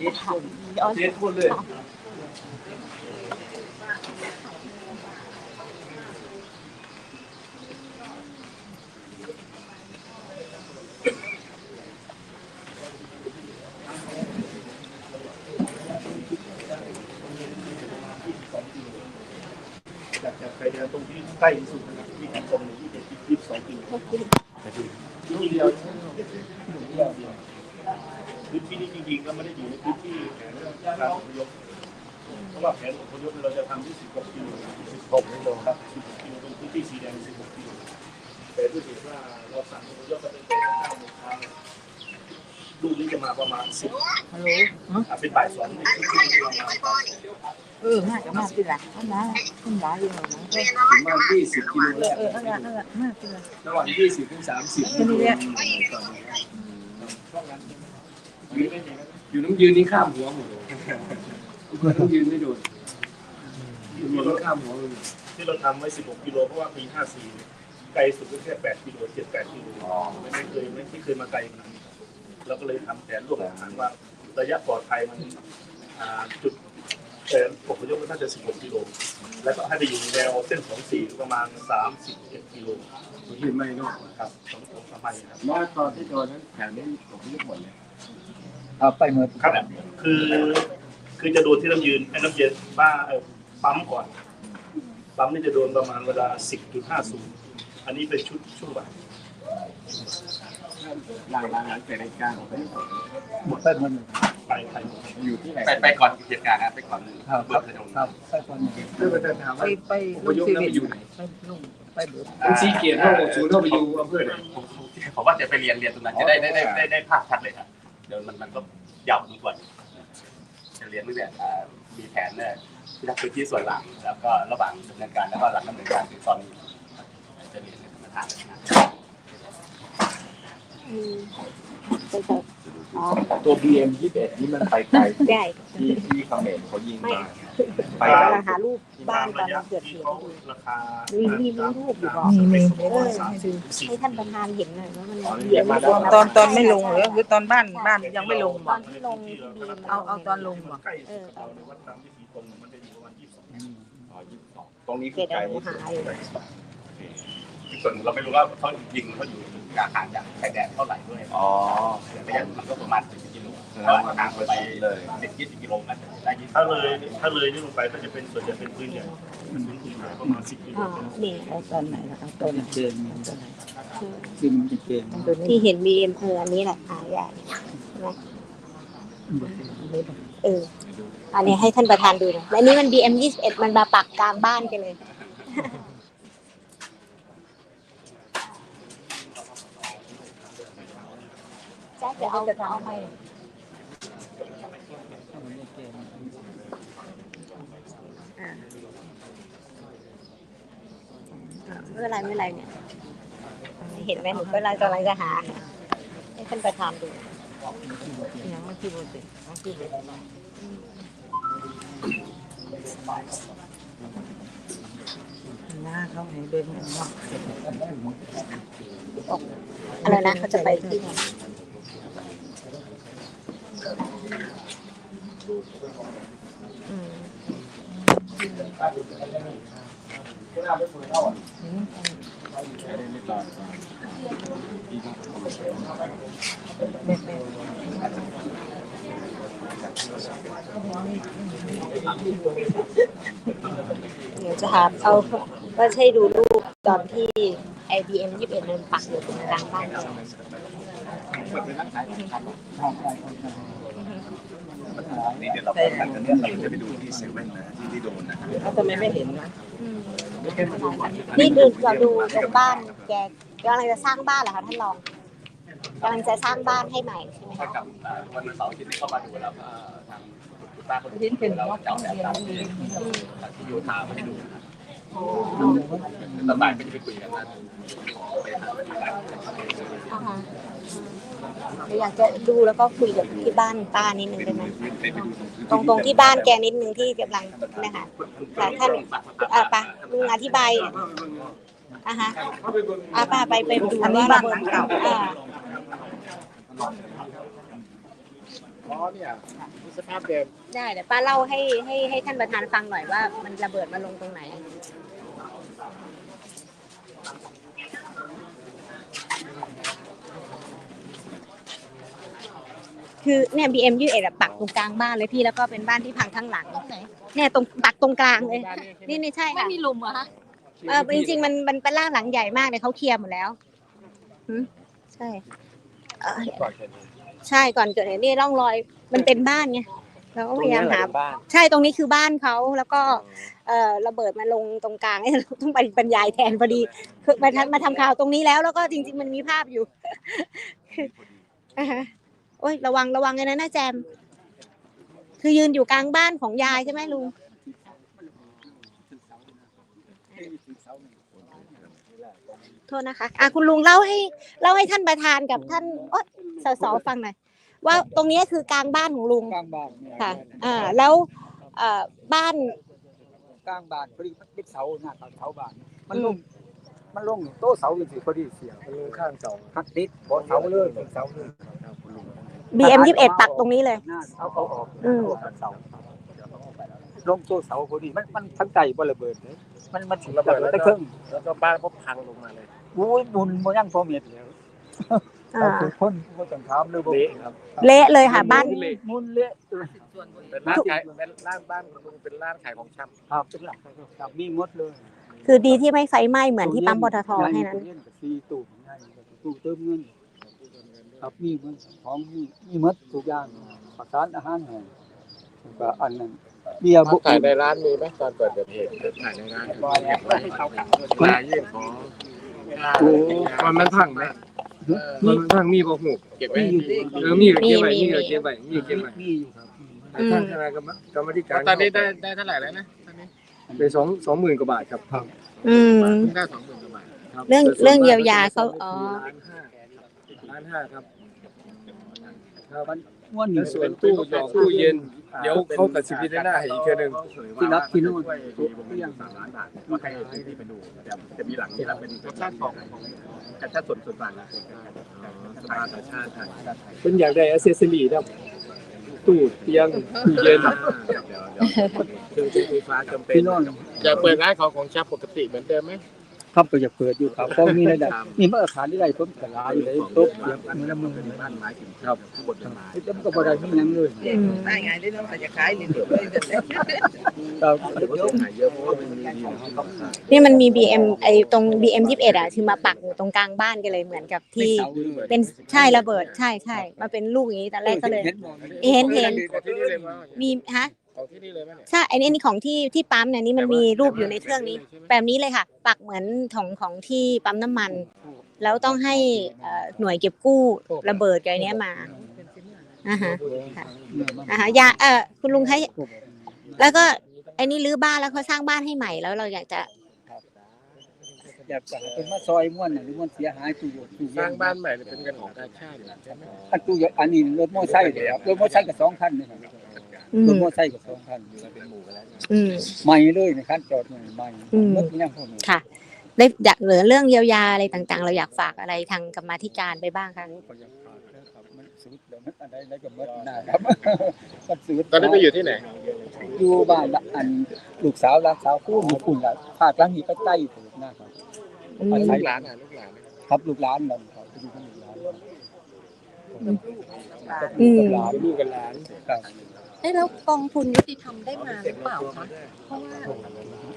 เจ็ดคนเลยอยากจะไปเดินตรงที่ใกล้ที่สุดนะครับที่แห่งตรงนี้ที่เป็นยี่สิบสองกิโลที่เดียวที่เดียว พื้นที่นี้จริงๆก็ไม่ได้อยู่ในพื้นที่แผนการอพยพเพราะว่าแผนอพยพเราจะทำที่สิบหกกิโลสิบหกกิโลครับสิบหกกิโลตรงพื้นที่สีแดงสิบหกกิโลแต่ด้วยเหตุว่าเราสั่งอพยพมาตั้งแต่เก้าโมงเช้าลูกนี้จะมาประมาณสิบฮัลโหลเป็นบ่ายสองในชุดที่ปราเออมาจะมาสิล่ะอันนั้นอันหลายอยู่หน่อยนะเออประมาณยี่สิบกิโลแรกเอออันนั้นอันนั้นมาสิล่ะระหว่างยี่สิบถึงสามสิบแค่นี้แหละ อยู่น้ำยืนนี่ข้ามหัวหมดเลยน้ำยืนไม่โดนอยู่นี่ข้ามหัวเลยที่เราทำไว้ 16 กิโล เพราะว่าปี 54เนี่ไกลสุดก็แค่ 8 กิโล 7 8 กิโลไม่ไม่เคยไม่ไม่เคยมาไกลขนาดนี้เราก็เลยทำแผนร่วมกับทางว่าระยะปลอดภัยมันจุดแผนผมยกมันน่าจะ 16 กิโล แล้วก็ให้ไปอยู่แนวเส้นของสี่ประมาณ 31 กิโลยืนไม่นอกครับสองของสมัยครับว่าตอนที่โดนนั้นแถวนี้ผมยึดหมดเลย เอาไปหมดครับ คือ คือจะโดนที่น้ำยืนไอ้น้ำเย็นบ้าเออปั๊มก่อนปั๊มนี่จะโดนประมาณเวลา 10.50 อันนี้เป็นชุดช่วงบ่ายหลังหลังหลังแต่รายการผมไม่ได้หมดไปหมดเลยไปไปอยู่ที่ไหนไปไปก่อนเหตุการณ์นะไปก่อนครับเบิกถนนครับไปคนหนึ่งเพื่อจะถามไปว่าไปอพยพแล้วไปอยู่ไหนไปลงไปเบิดเป็นซีเกียรติเท่ากับศูนย์เท่าไปอยู่อำเภอไหนผมผมว่าจะไปเรียนเรียนตรงนั้นจะได้ได้ได้ได้ได้ภาพชัดเลยครับเดี๋ยวมันมันก็ยาวพอสมควรจะเรียนตั้งแต่อ่ามีแผนเนี่ยที่ทำพื้นที่ส่วนหลัง แล้วก็ระหว่างดำเนินการแล้วก็หลังดำเนินการถึงตอนนี้จะเรียนในธรรมทานนะครับตัว BM 21 นี่มันไปไกลได้ที่ที่เขมรเขายิงมา ไปกำลังหารูปบ้านตอนเกิดเหตุมีมีมีรูปอยู่บอกมีมีให้ท่านประธานเห็นหน่อยว่ามันอ๋อเดี๋ยมาไม่แล้วโดนตอนตอนไม่ลงหรอหรือตอนบ้านบ้านยังไม่ลงตอนที่ลงทีเอาเอาตอนลงบ่ใกเราในวัดตามวิถีตรงมันจะอยู่ประมาณ22อ๋อตรงนี้คือดไกลอะไรที่สุดหายส่วนเราไม่รู้ว่าเขายิงเขาอยู่กลางหางจากชายแดนเท่าไหร่ด้วยอ๋อระยะมันก็ประมาณ แสดแล้วงว่าห่างมันไปเลยสิบยี่สิบกิโลนั่นได้ยี่สิบถ้าเลยถ้าเลยนี่ลงไปก็จะเป็นส่วนจะเป็นพื้นใหญ่เป็นพื้นที่ใหญ่ประมาณ10กิโลอ่านี่เอาตอนไหนล่ะเอาตอนไหนเกณฑ์ซึ่งมันจะเกณฑ์ตัวนี้ที่เห็นบีเอ็มเอออันนี้แหละหาใหญ่ใช่ไหมเอออันนี้ให้ท่านประธานดูนะและนี่มัน BM 21มันมาปักกลางบ้านกันเลยแจ๊คเดี๋ยวเอาเอาไป อ่าอ่า ไม่เป็นไรไม่เป็นไรเนี่ย เห็นไหมหนูก็ไล่กำลังจะหา ให้ท่านประธานดูยังไม่คิดว่าเป็นเอาคิดว่าหน้าเขาให้เดินเนาะอะไรนะเขาจะไปที่ไหน เดี๋ยวจะหาเอาก็ใช่ดูรูปตอนที่ IBM 21มันปักอยู่ตรงกลางบ้านเรา นี่เดี๋ยวเราไปกันเนี่ยเราจะไปดูที่เซเว่นนะที่ที่โดนนะเขาทำไมไม่เห็นนะอืมนี่คือเราดูตรงบ้านแกกำลังจะสร้างบ้านเหรอคะท่านรองกำลังจะสร้างบ้านให้ใหม่ใช่ไหมใช่คะกับวันเสาร์อาทิตย์ที่เข้ามาดูแล้วก็ทางคุณป้าคนเห็นเป็นเราว่าเจ้าเขาแบบเรียนตามดีที่โยธามาให้ดูนะครับ ตอนบ่ายก็จะไปคุยกันนะไปหาวิธีการอ่าฮะเราอยากจะดูแล้วก็คุยกับที่บ้านป้านิดนึงได้ไหมไปดูตรงตรงที่บ้านแกนิดนึงที่กำลังนะคะแต่ท่านอ่าปะลุงอธิบายอะฮะอะป้าไปไปดูอันนี้ว่าบ้านหลังเก่าอ่าอ๋อเนี่ยสภาพเดิมได้เดี๋ยวป้าเล่าให้ให้ให้ท่านประธานฟังหน่อยว่ามันระเบิดมาลงตรงไหน คือเนี่ย BM ยืดเอ็ดปักตรงกลางบ้านเลยพี่แล้วก็เป็นบ้านที่พังข้างหลังเนี่ยตรงปักตรงกลางเลย นี่นี่ใช่ไม่ค่ะมีลุมเหรอคะเออจริงๆมันมันเป็นร่างหลังใหญ่มากเลยเขาเคลียร์หมดแล้วหืมใช่เออใช่ก่อนเกิดเหตุนี่ร่องรอยมันเป็นบ้านไงเราก็พยายามหาบ้านใช่ตรงนี้คือบ้านเขาแล้วก็ เอ่อระเบิดมาลงตรงกลางเราต้องไปบรรยายแทนพอดีคือมาทำมาทำข่าวตรงนี้แล้วแล้วก็จริง ๆ มันมีภาพอยู่อ่าฮะ โอ้ยระวังระวังเลยนะนะแจม คือยืนอยู่กลางบ้านของยายใช่ไหมลุงโทษนะคะอะคุณลุงเล่าให้เล่าให้ท่านประธานกับท่านโอ๊ยสสฟังหน่อยว่าตรงนี้คือกลางบ้านของลุงกลางบ้านเนี่ยค่ะ อ่า แล้วเอ่อบ้านกลางบ้านพอดีมันเป็นเสาหน้าเสาบ้าน มันลงมันลงโต๊ะเสาอยู่สิพอดีเสียมันลงข้างเสาหักติดบ่เสาเลยเป็นเสาเลย BM ยี่สิบเอ็ดปักตรงนี้เลย หน้าเสาเอาออกอืมเสาลงโต๊ะเสาพอดีมันมันทั้งใจบ่ระเบิดเลยมันมันถึงระเบิดแล้วตะเครื่องแล้วก็บ้านก็พังลงมาเลยโอ้ยบุญบ่ยังพอเม็ดแล้วอ่าเอาคือคนบ่ต้องถามเลยบ่เละครับเละเลยค่ะบ้าน มุนเละเป็นร้านขายเป็นร้านบ้านลุงเป็นร้านขายของชำครับเป็นหลักครับมีหมดเลย คือดีที่ไม่ไฟไหม้เหมือนที่ปั๊มปตทแค่นั้น ตู้เย็กับซีตู้ง่ายตู้เติมเงิน ครับมีหมันของมีมีหมดทุกอย่างประกันอาหารแห้งแล้วก็อันนั้นเบียร์บุกขายในร้านมีไหมตอนเกิดเหตุขายในร้านเก็บไว้ให้เขาขายเวลายื่นขอโอ้มันมันพังไหมมันมันพังมีบ่หูเก็บไว้ให้ดีเออมีก็เก็บไว้มีมีมีก็เก็บไว้มีเก็บไว้มีอยู่ครับอืมท่านคณะกรรมกรรมธิการตอนนี้ได้ได้เท่าไหร่แล้วนะตอนนี้ไปสองสองหมื่นกว่าบาทครับครับอืมได้สองหมื่นกว่าบาทครับเรื่องเรื่องเยียวยาเขาอ๋อ ล้านห้าล้านห้าครับครับมันม่วนอแล้ยู่วส่วนตู้หยอกตู้เย็น เดี๋ยวเขาตัดสินพิจารณาให้อีกเทื่อหนึง ที่รับที่นู่นที่ยังสามล้านบาทว่าใครจะที่ไปดูจะจะมีหลังที่รับเป็นรสชาติของของกระชาติส่วนส่วนต่างนะสภาต่างชาติไทยเป็นอยากได้อ c เซสซอรี่ครับตู้เตียงตู้เย็นเดี๋ยวเดี๋ยวเครื่องใช้ไฟฟ้าจำเป็นพี่น้องอยากเปิดร้านของของชาปกติเหมือนเดิมไหม ครับก็จะเปิดอยู่ครับเพราะมีรายได้มีมาตรฐานที่ได้ผมก็หลายอยู่เลยตบเดี๋ยวมือละมือเป็นบ้านไม้ถึงครับข้างบนเป็นไม้แล้วมันก็บ่ได้มีหยังเลยอืมได้ไงได้น้องจะขายเลยเดี๋ยวเลยครับเดี๋ยวก็ต้องหายเยอะเพราะว่ามันมีดีนะต้องขายนี่มันมี BM ไอตรง BM ยี่สิบเอ็ดอะคือมาปักอยู่ตรงกลางบ้านกันเลยเหมือนกับที่ เป็นใช่ระเบิดใช่ใช่มาเป็นลูกอย่างนี้ตอนแรกก็เลย เห็นเห็นของที่นี่เลยมั้ยมีฮะ ของที่นี่เลยมั้ยเนี่ย ใช่อันนี้อันนี้ของที่ที่ปั๊มเนี่ยนี่มันมีรูปอยู่ในเครื่องนี้ แบบนี้เลยค่ะ ปักเหมือนของของที่ปั๊มน้ำมัน แล้วต้องให้เอ่อหน่วยเก็บกู้ระเบิดกับอันเนี้ยมาอ่าฮะอ่าฮะยาเออคุณลุงให้แล้วก็ไอ้นี่รื้อบ้านแล้วเขาสร้างบ้านให้ใหม่แล้วเราอยากจะอยากจะให้เป็นมาซอยม่วนน่ะหรือม่วนเสียหายตู้อยู่ตู้สร้างบ้านใหม่เป็นเงินของการชาติใช่ไหมอันตู้อยู่อันนี้รถมอไซค์เลยครับรถมอไซค์ก็2คันนี่ครับ อืรถมมอไซค์ก็2คันเป็นหมู่กันแล้วอืม ใหม่เลยในคันจอดใหม่ใหม่อืมรถยังพวกนี้ค่ะ ได้อยากเหลือเรื่องเยียวยาอะไรต่างๆ เราอยากฝากอะไรทางกรรมาธิการไปบ้างคะก็ยังฝากนะครับมันสุดแล้วมันอะไรอะไรก็หมดหน้าครับ มันสุดตอนนี้ไปอยู่ที่ไหน อยู่บ้านละอันลูกสาวหลานสาวคู่มีคุณละภาคหลังนี้ก็ใกล้ถูกนะครับ อืม ลูกหลานอะลูกหลานครับลูกหลานนั่นครับอยู่กับลูกหลานอืมหลานลูกกับหลานครับ เอ้แล้วกองทุนยุติธรรมได้มาหรือเปล่าคะเพราะว่า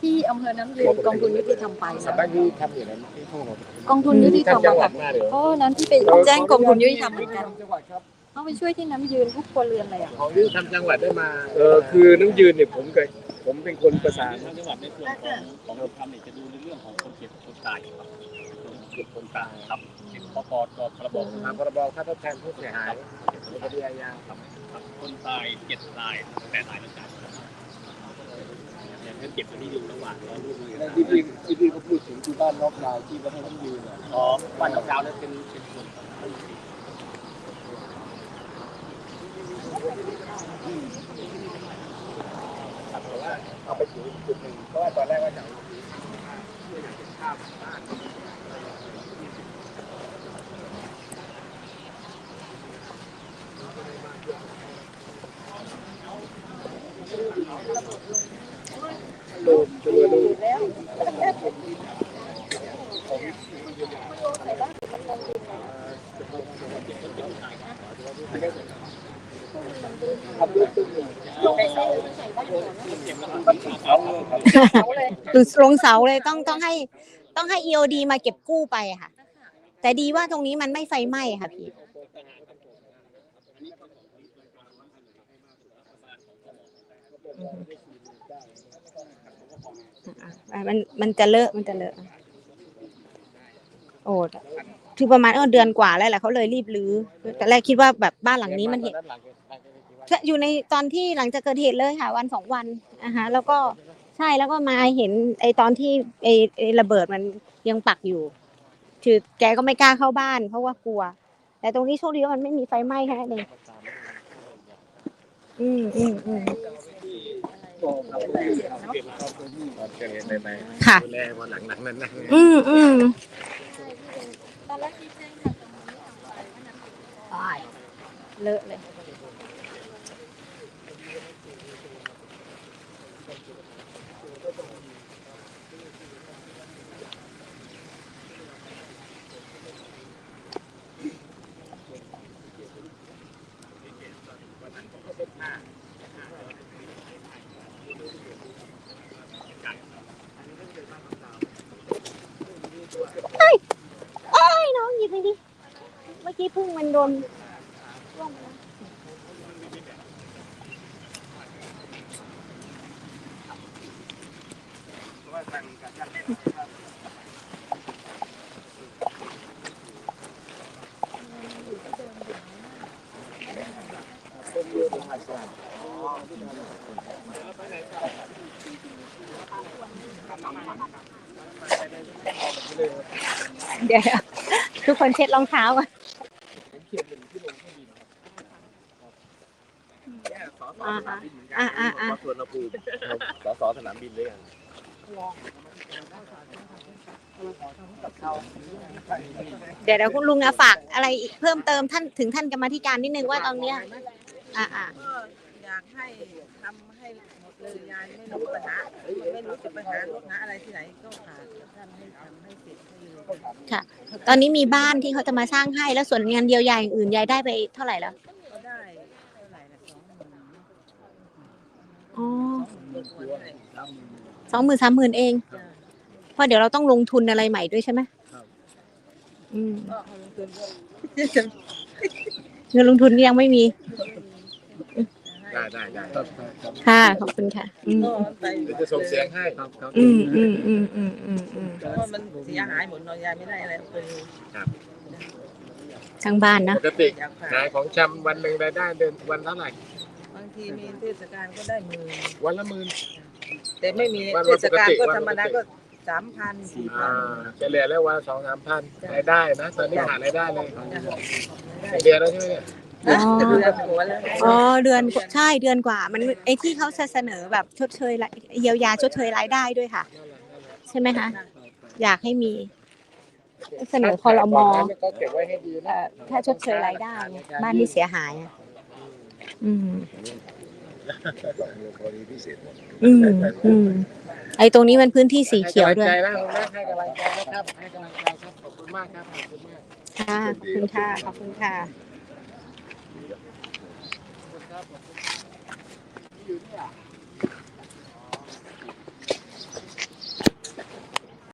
ที่อำเภอน้ำยืนกองทุนยุติธรรมไปสนะบ้านที่ทำอยู่นั้นที่ห้องเรากองทุนยุติธรรมจังอะหวัค่ะดมาเดี๋ยวเพราะวันนั้นที่ไปแจ้งกองทุนยุติธรรมเหมือนกันจังหวัดครับเขาไปช่วยที่น้ำยืนทุกครัวเรือนเลยอะของที่ทำจังหวัดได้มาเออคือน้ำยืนเนี่ยผมกับผมเป็นคนประสานจังหวัดในส่วนของของเราทำเนี่ยจะดูในเรื่องของคนเจ็บคนตายครับคนเจ็บคนตายครับเจ็บปปกพรบทำพรบค่าทดแทนผู้เสียหายคดีอาญาครับ ครับคนตายเจ็ดรายแปดรายแล้วกันเจ็บอันนี้อยู่ระหว่างรอรูปมือที่พี่ที่พี่ก็พูดถึงที่บ้านนอกดาวที่วัดให้น้ำยืนอ๋อวันดอกดาวนั้นเป็นเป็นส่วนครับแต่ว่าเอาไปถึงจุดหนึ่งเพราะว่าตอนแรกว่าจะ หรือลงเสาเลยต้องต้องให้ต้องให้ EOD มาเก็บกู้ไปค่ะ แต่ดีว่าตรงนี้มันไม่ไฟไหม้ค่ะพี่มันมันจะเลอะมันจะเลอะ โอ้คือประมาณเออเดือนกว่าแล้วแหละเขาเลยรีบรื้อแต่แรกคิดว่าแบบบ้านหลังนี้มันเห็นอยู่ในตอนที่หลังจากเกิดเหตุเลยค่ะ วันสองวันอะฮะแล้วก็ใช่แล้วก็มาเห็นไอตอนที่ไอไอระเบิดมันยังปักอยู่ คือแกก็ไม่กล้าเข้าบ้าน เพราะว่ากลัว แต่ตรงนี้โชคดีว่ามันไม่มีไฟไหม้แค่นั้นเองอืมอืมอืมเกิดในในค่ะดูแลวันหลังๆนั้นนะอืมอืม ตอนแรกที่แจ้งทางตรงนี้ อ้ายเลอะเลย เอ้ยน้องหยิบไปดิ เมื่อกี้พึ่งมันโดนร่วงไปแล้ว เดี๋ยวทุกคนเช็ดรองเท้าก่อนอ่าอ่าอ่าอ่าสวนภูมิสสสนามบินด้วยกันเดี๋ยวเดี๋ยวคุณลุงนะฝากอะไรอีกเพิ่มเติมท่านถึงท่านกรรมาธิการนิดนึงว่าตอนเนี้ย อ่าอ่าก็อยากให้ทำให้หมดเลยยายไม่รู้ปัญหาไม่รู้จะปัญหาปัญหาอะไรที่ไหนก็หาท่านให้ทำให้เสร็จให้เลยตอนนี้มีบ้านที่เขาจะมาสร้างให้แล้วส่วนงานเยียวยาอย่างอื่นยายได้ไปเท่าไหร่แล้วก็ได้เท่าไหร่ละสองหมื่นอ๋อตัวเท่าไหร่สองหมื่นสามหมื่นเองเพราะเดี๋ยวเราต้องลงทุนอะไรใหม่ด้วยใช่ไหมอืมก็เอาลงทุนเงินลงทุนยังไม่มี ได้ได้ได้ค่ะ ขอบคุณค่ะ อืมก็ไปเดี๋ยวจะส่งเสียงให้อืมอืมอืมอืมอืมอืมเพราะว่ามันเสียหายหมดเนอนยายไม่ได้อะไรเลยทางบ้านนะ ปกติอยากฝากขายของชำวันหนึ่งรายได้เดือนวันเท่าไหร่บางทีมีเทศกาลก็ได้หมื่นวันละหมื่นแต่ไม่มีวันเทศกาลปกติก็วันธรรมดาปกติก็สามพันสี่พัอ่านเฉลี่ยแล้ววันละสองสามพันรายได้นะ ตอนนี้ขาดรายได้เลยได้เดือนแล้วใช่ไหมเนี่ย อ๋อเดือนหัวแล้วอ๋อเดือนกว่าใช่เดือนกว่า มันไอ้ที่เขาจะเสนอแบบชดเชยรายเยียวยาชดเชยรายได้ด้วยค่ะ ใช่ไหมคะอยากให้มี เสนอคอรมอก็เก็บไว้ให้ดีนะเอ่อถ้าชดเชยรายได้ไงบ้านที่เสียหายอะอืมอืมอืมไอ้ตรงนี้มันพื้นที่สีเขียวด้วยให้กำลังใจนะคุณแม่ให้กำลังใจนะครับให้กำลังใจครับขอบคุณมากครับขอบคุณมากค่ะขอบคุณค่ะขอบคุณค่ะ อยู่เนี่ย